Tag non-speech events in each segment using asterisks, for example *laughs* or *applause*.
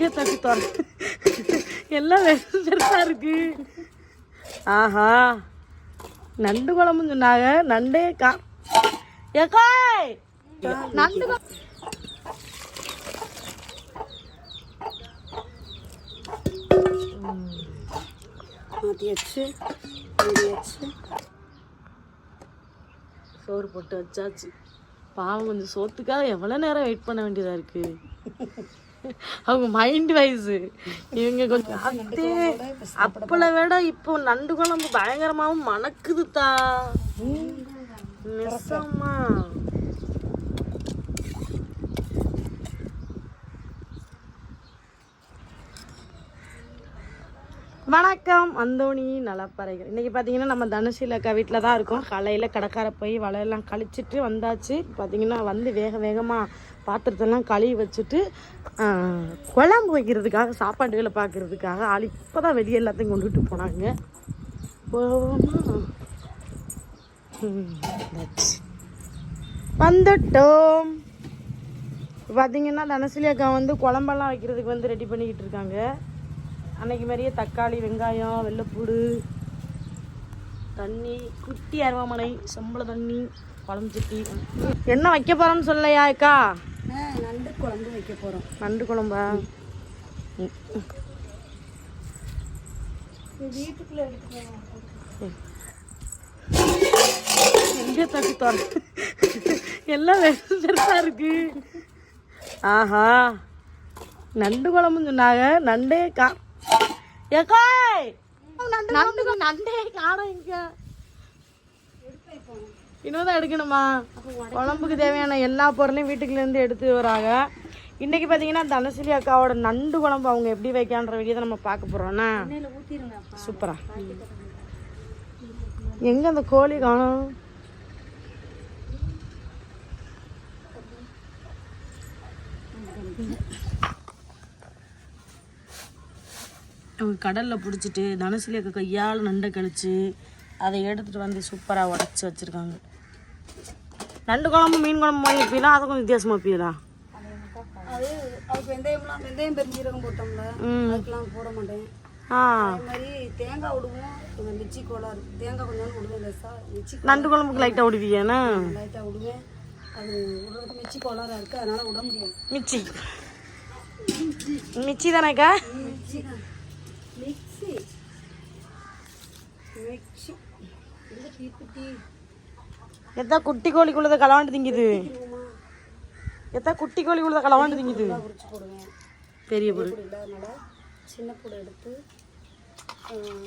எங்கே தட்டி தர எல்லாம் பெருசாக இருக்கு. ஆஹா. நண்டு குழம்புன்னு சொன்னாங்க. நண்டே கா ஏக்காய் நண்டு குழம்பு மாற்றியாச்சு சோறு போட்டு வச்சாச்சு. பாவம் கொஞ்சம் சோத்துக்காக எவ்வளோ நேரம் வெயிட் பண்ண வேண்டியதா இருக்கு? அவங்க மைண்ட் வைஸ் இவங்க கொஞ்சம் அத்தே, அப்பளை விட இப்போ நண்டு குழம்பு பயங்கரமாவும் மணக்குது தா நெசமா. வணக்கம் அந்தோணி நலப்பறைகள். இன்னைக்கு பார்த்தீங்கன்னா நம்ம தனுஷில் அக்கா வீட்டில் தான் இருக்கோம். காலையில் கடைக்கார போய் வலையெல்லாம் கழிச்சிட்டு வந்தாச்சு. பார்த்தீங்கன்னா வந்து வேக வேகமாக பாத்திரத்தெல்லாம் கழுவி வச்சுட்டு குழம்பு வைக்கிறதுக்காக சாப்பாடுகளை பார்க்கறதுக்காக ஆள் இப்போ தான் வெளியே எல்லாத்தையும் கொண்டுட்டு போனாங்க. வந்துட்டோம். பார்த்தீங்கன்னா தனசிலி அக்கா வந்து குழம்பெல்லாம் வைக்கிறதுக்கு வந்து ரெடி பண்ணிக்கிட்டு இருக்காங்க. அன்னைக்கு மாதிரியே தக்காளி வெங்காயம் வெள்ளைப்பூடு தண்ணி குட்டி அருவாமனை சம்பள தண்ணி. குழம்பு சட்டி என்ன வைக்க போறோம்னு சொல்லலையா அக்கா? நண்டு குழம்பு வைக்க போகிறோம் நண்டு குழம்பா. வீட்டுக்குள்ளே எங்கே தட்டி தர எல்லாம் வெறும் பெருசா இருக்கு. ஆஹா. நண்டு குழம்புன்னு சொன்னாங்க. நண்டே கா நண்டு நண்டே காணும் இங்க. இன்னும் எடுக்கணுமா? குழம்புக்கு தேவையான எல்லா பொருளையும் வீட்டுக்குலேருந்து எடுத்து வராங்க. இன்றைக்கி பார்த்தீங்கன்னா தனசிலி அக்காவோட நண்டு குழம்பு அவங்க எப்படி வைக்கான்ற வீடியோ தான் நம்ம பார்க்க போகிறோம்னா சூப்பராக எங்கே சூப்பரா அந்த கோழி காணும்? அவங்க கடலில் பிடிச்சிட்டு தனசிலி அக்கா கையால் நண்டை கழிச்சு அதை எடுத்துகிட்டு வந்து சூப்பராக உடச்சி வச்சிருக்காங்க. நண்டு குழம்பு மீன் குழம்பு மாதிரி வைப்பீங்களா அதை கொஞ்சம் வித்தியாசமாக வைப்பீங்களா அது அதுக்கு வெந்தயம்லாம் வெந்தயம் பெருஞ்சீரகம் போட்டோம்ல ம். அதுக்கெல்லாம் போட மாட்டேன். அதே மாதிரி தேங்காய் விடுவோம் மிச்சி கோளாறு தேங்காய் கொஞ்சம் விடுவேன் லேசா. மிச்சி நண்டு குழம்புக்கு லைட்டாக விடுவீங்கண்ணா லைட்டாக விடுவேன் அது விடுறதுக்கு மிச்சி கோளாறா இருக்குது அதனால் விட முடியாது. மிச்சி மிச்சி தானேக்கா மிக்சி மிக்சி மிக்சி தீப்பெட்டி. எத்தா குட்டி கோழிக்குள்ளத களவாண்டு திங்குது? எத்தா குட்டி கோழிக்குள்ளத களவாண்டு திங்குது? பெரிய பொருள் சின்ன பூடு எடுத்து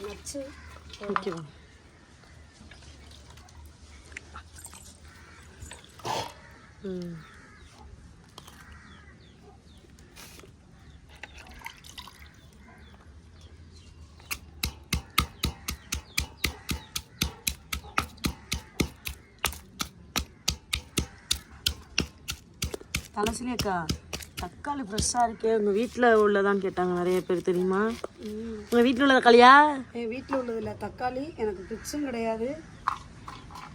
நச்சு ஓகே ம். தலசிலி அக்கா தக்காளி ஃப்ரெஷ்ஷாக இருக்கே. உங்கள் வீட்டில் உள்ளதான்னு கேட்டாங்க நிறைய பேர் தெரியுமா? உங்கள் வீட்டில் உள்ள தக்காளியா? என் வீட்டில் உள்ளதில்ல தக்காளி எனக்கு பிச்சும் கிடையாது.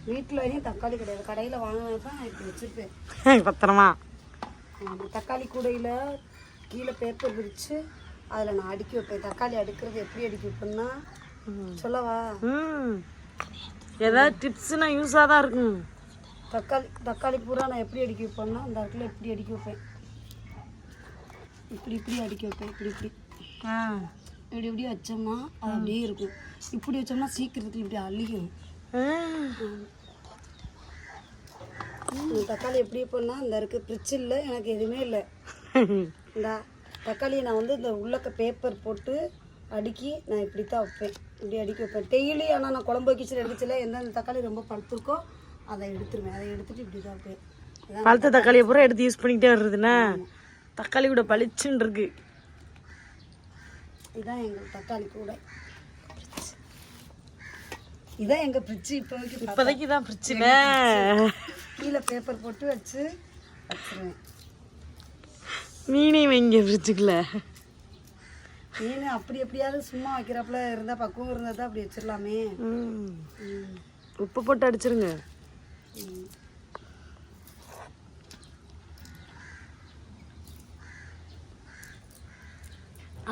வீட்டிலையும் தக்காளி கிடையாது. கடையில் வாங்கினது தான் நான் இப்படி வச்சுருப்பேன் *laughs* பத்திரமா? தக்காளி கூடையில் கீழே பேப்பர் விரித்து அதில் நான் அடுக்கி வைப்பேன். தக்காளி அடுக்கிறது எப்படி அடுக்கி வைப்பேன்னா சொல்லவா? ம். ஏதாவது டிப்ஸ்னா யூஸாக தான் இருக்கும். தக்காளி தக்காளி பூரா நான் எப்படி அடுக்கி வைப்பேன்னா அந்த இடத்துல இப்படி அடுக்கி வைப்பேன். இப்படி இப்படி அடுக்கி வைப்பேன். இப்படி இப்படி. ஆ. இப்படி இப்படி வச்சோம்னா அது அப்படியே இருக்கும். இப்படி வச்சோம்னா சீக்கிரத்தில் இப்படி இந்த தக்காளி எப்படி வைப்பேன்னா இந்த இருக்குது ஃப்ரிட்ஜ் இல்லை எனக்கு எதுவுமே இல்லை. இந்த தக்காளியை நான் வந்து இந்த உள்ளக்க பேப்பர் போட்டு அடுக்கி நான் இப்படி தான் வைப்பேன். இப்படி அடுக்கி வைப்பேன். டெய்லி ஆனால் நான் குழம்பு வைக்கச்சில் எடுக்கச்சில எந்தெந்த தக்காளி ரொம்ப பழுத்திருக்கோ அதை எடுத்துருவேன். அதை எடுத்துட்டு இப்படி தான் வைப்பேன் பழுத்த தக்காளியை பூரா எடுத்து யூஸ் பண்ணிக்கிட்டே வர்றதுண்ணே தக்காளி கூட பளிச்சுன்னு இருக்கு. இதான் எங்கள் தக்காளி கூட. இதான் எங்கள் ஃப்ரிட்ஜு இப்போதைக்கு. இப்போதைக்கு தான் பிரச்சனை கீழே பேப்பர் போட்டு வச்சு வச்சிருவேன். மீனையும் வைங்க ஃப்ரிட்ஜுக்குள்ள மீன் அப்படி எப்படியாவது சும்மா வைக்கிறாப்புல இருந்தால் பக்குவம் இருந்தால் தான் அப்படி வச்சிடலாமே. உப்பு போட்டு அடிச்சிருங்க.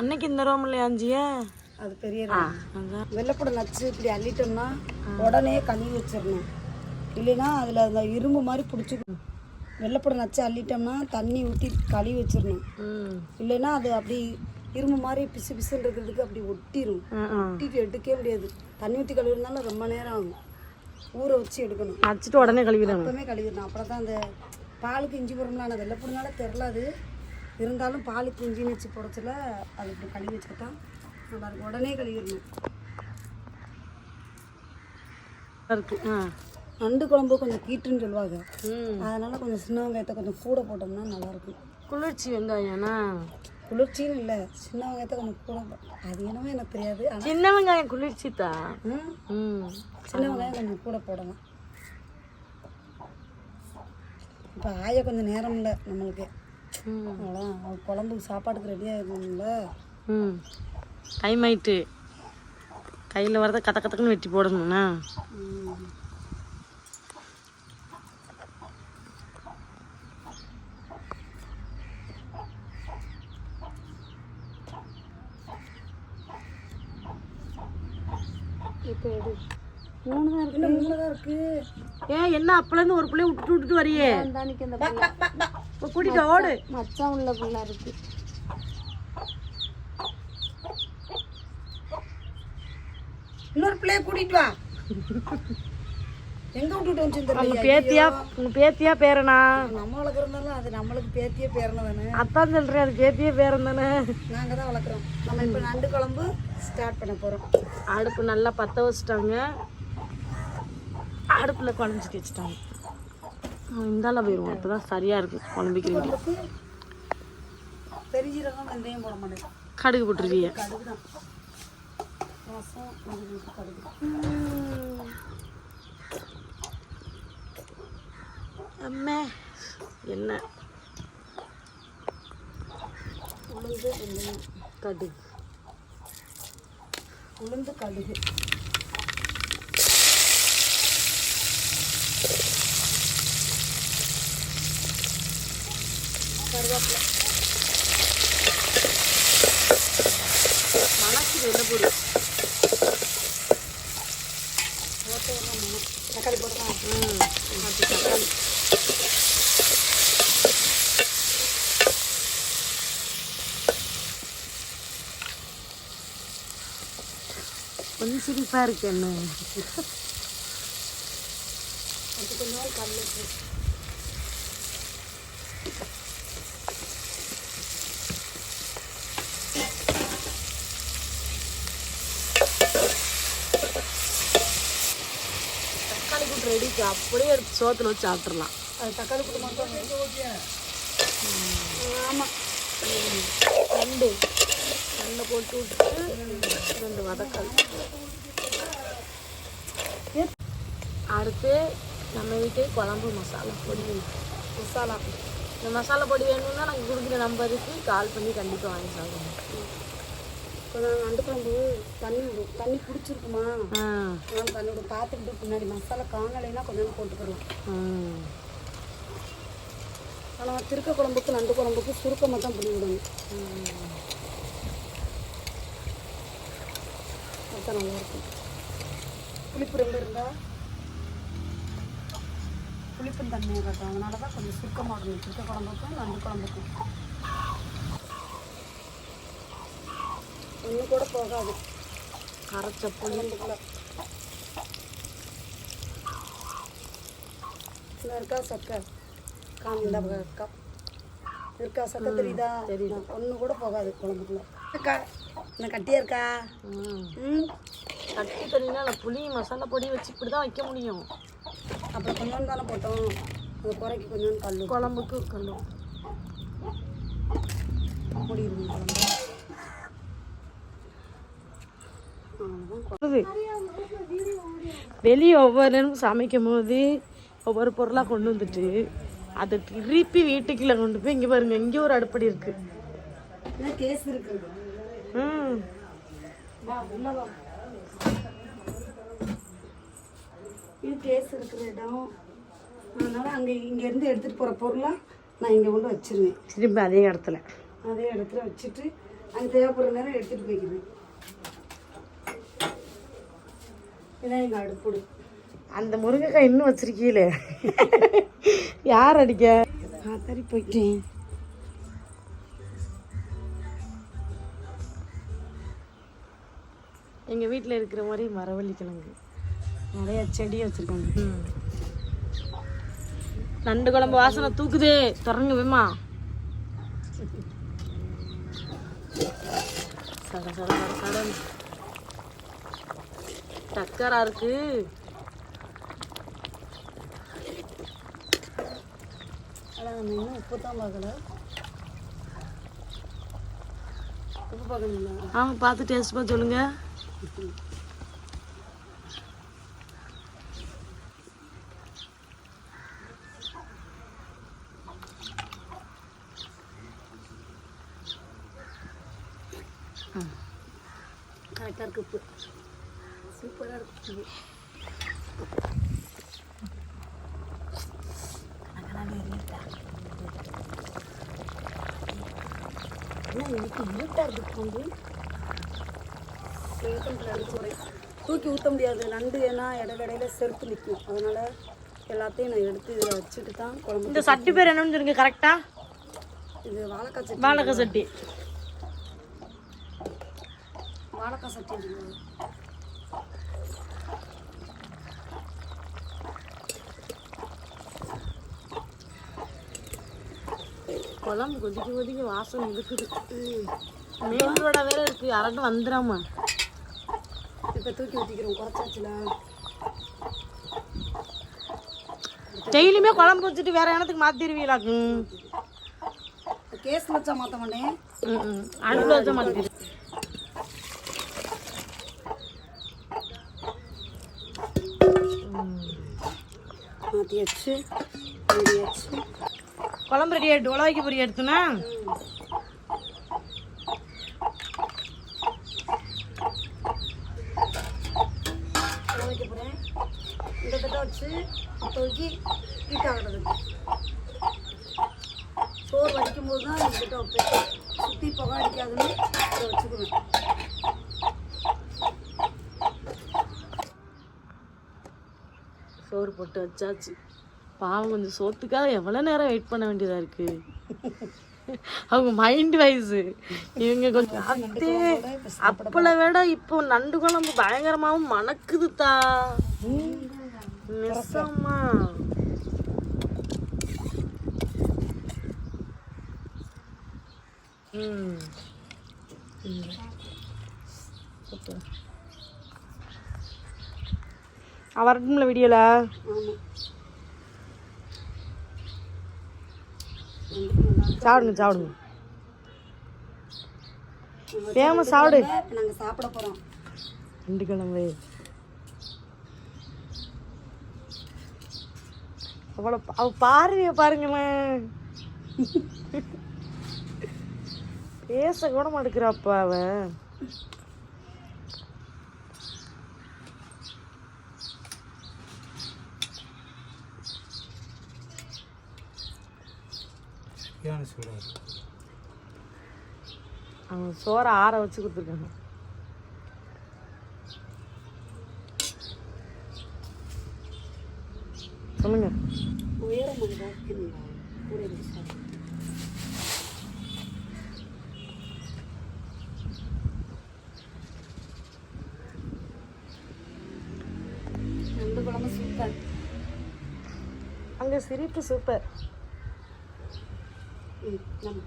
அன்னைக்கு இந்த ரோம் இல்லையாஞ்சிய அது பெரிய வெள்ளைப்பூட நச்சு இப்படி அள்ளிட்டோம்னா உடனே கழுவி வச்சிடணும். இல்லைன்னா அதில் அந்த இரும்பு மாதிரி பிடிச்சிக்கணும் வெள்ளைப்பூட நச்சு அள்ளிட்டோம்னா தண்ணி ஊற்றி கழுவி வச்சிடணும். இல்லைன்னா அது அப்படி இரும்பு மாதிரி பிசு பிசுன்னு இருக்கிறதுக்கு அப்படி ஒட்டிடும் ஒட்டிட்டு எடுக்கவே முடியாது. தண்ணி ஊற்றி கழுவினாலும் ரொம்ப நேரம் ஆகும். ஊற வச்சு எடுக்கணும். வச்சுட்டு உடனே கழுவிடணும். எப்பவுமே கழுவிடணும். அப்புறம் தான் அந்த பாலுக்கு இஞ்சி போடுறோம்ல ஆனால் வெள்ளைப்பூடனால தெரில அது. இருந்தாலும் பாலுக்கு இஞ்சி வச்சு போடச்சில அது இப்படி கழுவி வச்சுக்கிட்டா நல்லா இருக்கும். உடனே கழுவிடணும். இருக்கு ஆ. நண்டு குழம்பு கொஞ்சம் கீட்டுன்னு சொல்லுவாங்க. அதனால கொஞ்சம் சின்ன வெங்காயத்தை கொஞ்சம் கூட போட்டோம்னா நல்லா இருக்கும். குளிர்ச்சி வெங்காயம்னா குளிர்ச்சின்னு இல்லை. சின்ன வெங்காயத்தை கொஞ்சம் கூட அது என்னமோ எனக்கு தெரியாது. சின்ன வெங்காயம் குளிர்ச்சி தா ம், சின்ன வெங்காயம் கொஞ்சம் கூட போடலாம். இப்போ ஆய கொஞ்சம் நேரம் இல்லை நம்மளுக்கு. அவ்வளோதான் அவன் குழம்புக்கு சாப்பாட்டுக்கு ரெடியாக இருக்கணும்ல ம். டைம் ஆயிட்டு. கையில் வரத கத்த கத்தக்குன்னு வெட்டி போடணும்ண்ணா இப்போ எடு மூணு தான் இருக்கு. மூணு தான் இருக்கு. ஏன் என்ன அப்பலேருந்து ஒரு பிள்ளைய விட்டுட்டு விட்டுட்டு வரியே? தானிக்கு அந்த புள்ள. இப்போ கூட்டிட்டு ஓடு. மச்சான் உள்ள புள்ள இருக்கு. இன்னொரு பிள்ளைய கூட்டிட்டு வா. எங்க விட்டுட்டு உங்க பேத்தியா உங்க பேத்தியா பேரனா? நம்ம வளர்க்குறதாலும் அது நம்மளுக்கு பேத்திய பேரன தானே அத்தான் சொல்றேன் அது பேத்தியே பேரன் தானே நாங்க தான் வளர்க்குறோம். நம்ம இப்போ நண்டு குழம்பு ஸ்டார்ட் பண்ண போறோம். அடுப்பு நல்லா பற்ற வச்சுட்டாங்க. அடுப்பில் குழஞ்சிட்டு வச்சுட்டாங்க. இந்தால போயிடுவோம் அப்போ தான் சரியாக இருக்கும் குழம்பிக்க வேண்டிய பெருஞ்சீரகம் வெந்தயம் போட மாட்டேன். கடுகு போட்டுருவீங்க கடுகு தான் ரசம் அதுக்கு கடுகு. அம்மே. என்ன? உளுந்து வெந்தயம் கடுகு. உளுந்து கடுகு. கருவேப்பிலை. மனசு வெள்ளை பொடி தக்காளி போடலாம் ம். தக்காளி. சிரிப்பாக இருக்கு என்ன அது கொஞ்சம் கல் உப்பு. தக்காளி கூட்டு ரெடிக்கு அப்படியே எடுத்து சோத்துல வச்சு சாப்பிட்றலாம் அது தக்காளி போட்டு மட்டும் ஆமாம் ரெண்டு ரெண்டை போட்டு விட்டு ரெண்டு வதக்கல். அடுத்து நம்ம வீட்டு குழம்பு மசாலா பொடி. மசாலா. இந்த மசாலா பொடி வேணும்னா நாங்கள் கொடுக்குற நம்பருக்கு கால் பண்ணி கண்டிப்பாக வாங்கி சாப்பிடுவோம் கொஞ்சம் நண்டு குழம்பு தண்ணி தண்ணி பிடிச்சிருக்குமா நான் தண்ணி விடும் பார்த்துக்கிட்டு பின்னாடி மசாலா காணலைன்னா கொஞ்சம் போட்டுக்கலாம் ம் ஆனால் திருக்க குழம்புக்கு நண்டு குழம்புக்கு சுருக்கமாக தான் புளி அதுதான் நல்லாயிருக்கும் புளிப்பு ரெண்டு இருந்தா? புளிப்பும் தண்ணியாக காட்டும் அதனால தான் கொஞ்சம் சுருக்கமாக விடணும் திருக்க குழம்புக்கும் நண்டு குழம்புக்கும். ஒன்று கூட போகாது. கரைச்ச புளி. குழம்புக்குள்ள இந்த இருக்கா சக்கை? காமி இந்த பக்கம் இருக்கா? இருக்கா? சக்கை தெரியுதா? தெரியுது. ஒன்று கூட போகாது குழம்புக்குள்ள. இந்த கட்டியா இருக்கா ம். ம் கட்டி தண்ணினா நான் புளி மசாலா பொடி வச்சு இப்படி தான் வைக்க முடியும். அப்புறம் கொஞ்சோண்டு தானே போட்டோம். அந்த குறைக்கு கொஞ்சோண்டு கல் குழம்புக்கு கல்லும் குழம்பு அவ்வளோதான் வெளியே ஒவ்வொரு நேரமும் சமைக்கும் போது ஒவ்வொரு பொருளாக கொண்டு வந்துட்டு அதை திருப்பி வீட்டுக்குள்ள கொண்டு போய் இங்கே பாருங்க இங்கே ஒரு அடுப்படி இருக்கு. என்ன கேஸ் இருக்கு? ம் இது கேஸ் இருக்கிற இடம். அதனால அங்கே இங்கேருந்து எடுத்துகிட்டு போகிற பொருளாக நான் இங்கே கொண்டு வச்சிருவேன். திருப்பி அதே இடத்துல. அதே இடத்துல வச்சுட்டு அங்கே தேவைப்படுற நேரம் எடுத்துகிட்டு போய்க்கிறேன் இதான் எங்கள் அடுப்புடு அந்த முருங்கைக்காய் இன்னும் வச்சிருக்கீங்களே? யார் அடிக்க? ஆத்தாரி போயிட்டேன். எங்க வீட்டில் இருக்கிற மாதிரி மரவள்ளி கிழங்கு. நிறைய செடி வச்சிருக்காங்க. நண்டு குழம்பு வாசனை தூக்குதே. திறங்க வேமா சட சட சட சடன் டக்கரா இருக்கு. உப்பு தான் பார்க்கல. உப்பு பார்க்கணுங்களா ஆமா பார்த்து டேஸ்ட் பார்த்து சொல்லுங்க. கரெக்டாக இருக்கு உப்பு. சூப்பராக இருக்கு என்ன இன்னைக்கு தூக்கி ஊற்ற முடியாது. நண்டு ஏன்னா இடையில செருப்பு நிற்கும் அதனால எல்லாத்தையும் நான் எடுத்து இதில் வச்சுட்டு தான் குழம்பு இந்த சட்டி பேர் என்னன்னு சொல்லுங்க கரெக்டா இது வாழைக்காய் சட்டி. வாழைக்காய் சட்டி. வாழைக்காய் சட்டி இருக்குது குழம்பு கொதிக்க கொதிக்க வாசனை இருக்குது மெயின் ரோட வேற இருக்கு. யாராட்டும் வந்துடாம. இப்போ தூக்கி ஊற்றிக்கிறோம் குறைச்சாச்சுல. டெய்லியுமே குழம்பு வச்சுட்டு வேற இடத்துக்கு மாத்திருவீங்களாக்கும் கேஸ் வச்சா மாற்ற மாட்டேன் அடுப்பு வச்ச மாத்திரு. மாற்றியாச்சு குழம்பு ரெடி ஆயிட்டு உலகைக்கு பொரி எடுத்துனா வைக்க போகிறேன் இந்த தட்டை வச்சு தூக்கி ஹீட் ஆகிறது சோறு வடிக்கும் போது தான் தட்டை வைப்பேன் சுற்றி புகை அடிக்காதுன்னு இதை வச்சுக்குவேன் சோறு போட்டு வச்சாச்சு. பாவம் கொஞ்சம் சோத்துக்காக எவ்வளோ நேரம் வெயிட் பண்ண வேண்டியதா இருக்கு? அவங்க மைண்ட் வைஸ் இவங்க கொஞ்சம் அத்தே அப்பளை விட இப்போ நண்டு குழம்பு பயங்கரமாவும் மணக்குது தா நெசமா ம் வரட்டும்ல வீடியோல சாப்பிடுங்க சாப்பிடுங்க ஃபேமஸ் சாப்பிடு நாங்கள் சாப்பிட போகிறோம் ரெண்டு கிழமை அவ்வளோ அவ பார்வைய பாருங்களேன். பேச கூட மாட்டேங்கிறாப்பா அவ. அவன் சோறை ஆற வச்சு கொடுத்துருக்காங்க. சொல்லுங்க. உயரம் அந்த வைக்கணுங்களா கூட நண்டு குழம்பு சூப்பர் அங்க சிரிப்பு சூப்பர் ம் நம்ம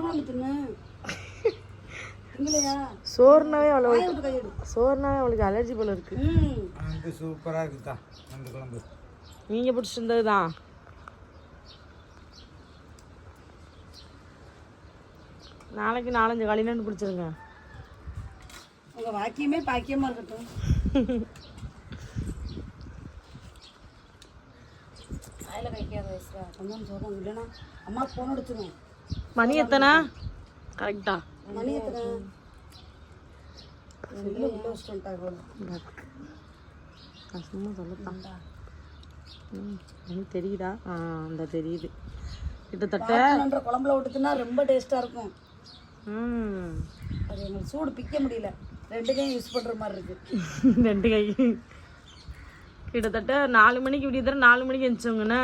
குழம்பு தின்னு. சோறுனாவே அவ்வளோ சோறுனாவே அவளுக்கு அலர்ஜி போல இருக்கு. ம். நண்டு சூப்பராக இருக்குதா? நண்டு குழம்பு. நீங்க பிடிச்சிட்டு இருந்தது தான். நாளைக்கு நாலஞ்சு களிநண்டு பிடிச்சிருங்க. உங்கள் வாக்கியமே பாக்கியமாக இருக்கட்டும். வாயில் வைக்காத வயசுல. கொஞ்சம் இல்லைன்னா அம்மா ஃபோன் அடிச்சிடும் மணி எத்தனை? கரெக்டா சும்மா சொல்லத்தான் எனக்கு தெரியுதா? ஆ அந்த தெரியுது. கிட்டத்தட்ட குழம்புல விட்டுதுன்னா ரொம்ப டேஸ்ட்டாக இருக்கும். ம். அது எங்களுக்கு சூடு பிக்க முடியல. ரெண்டு கையும் யூஸ் பண்ணுற மாதிரி இருக்குது *laughs* ரெண்டு கை. கிட்டத்தட்ட நாலு மணிக்கு விடிய தர நாலு மணிக்கு எழுந்தவங்கண்ணே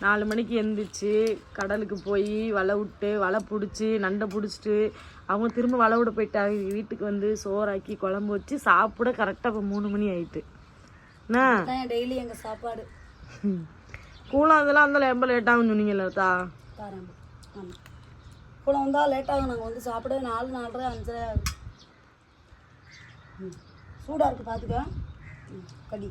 நாலு மணிக்கு எந்திரிச்சு கடலுக்கு போய் வலை விட்டு வலை பிடிச்சி நண்டை பிடிச்சிட்டு அவங்க திரும்ப வலை விட போயிட்டாங்க வீட்டுக்கு வந்து சோறாக்கி குழம்பு வச்சு சாப்பிட கரெக்டாக இப்போ மூணு மணி ஆயிட்டு. டெய்லி எங்கள் சாப்பாடு. கூலம் அதெல்லாம் இருந்தாலும் ரொம்ப லேட்டாகும் சொன்னீங்கல்ல தா தரேன் ஆமாம் கூட வந்தால் லேட்டாகும் நாங்கள் வந்து சாப்பிட நாலு நாலரை அஞ்சரை சூடாக இருக்குது பார்த்துக்க கடி.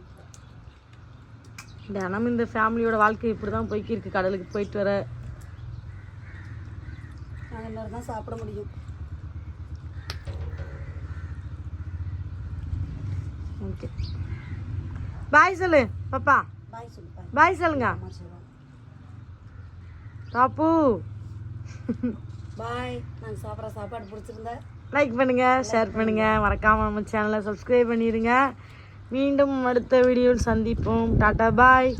தினமும் இந்த ஃபேமிலியோட வாழ்க்கை இப்படி தான் போய்க்கு இருக்கு கடலுக்கு போயிட்டு வர. நாங்கள் தான் சாப்பிட முடியும். ஓகே பாய் சொல்லு பாப்பா. பாய் சொல்லு பாய் சொல்லுங்க. பாப்பு. பாய் நாங்கள் சாப்பிட்ற சாப்பாடு பிடிச்சிருந்தா லைக் பண்ணுங்க ஷேர் பண்ணுங்க. மறக்காம நம்ம சேனலை சப்ஸ்கிரைப் பண்ணிடுங்க. மீண்டும் அடுத்த வீடியோவில் சந்திப்போம். டாடா பாய்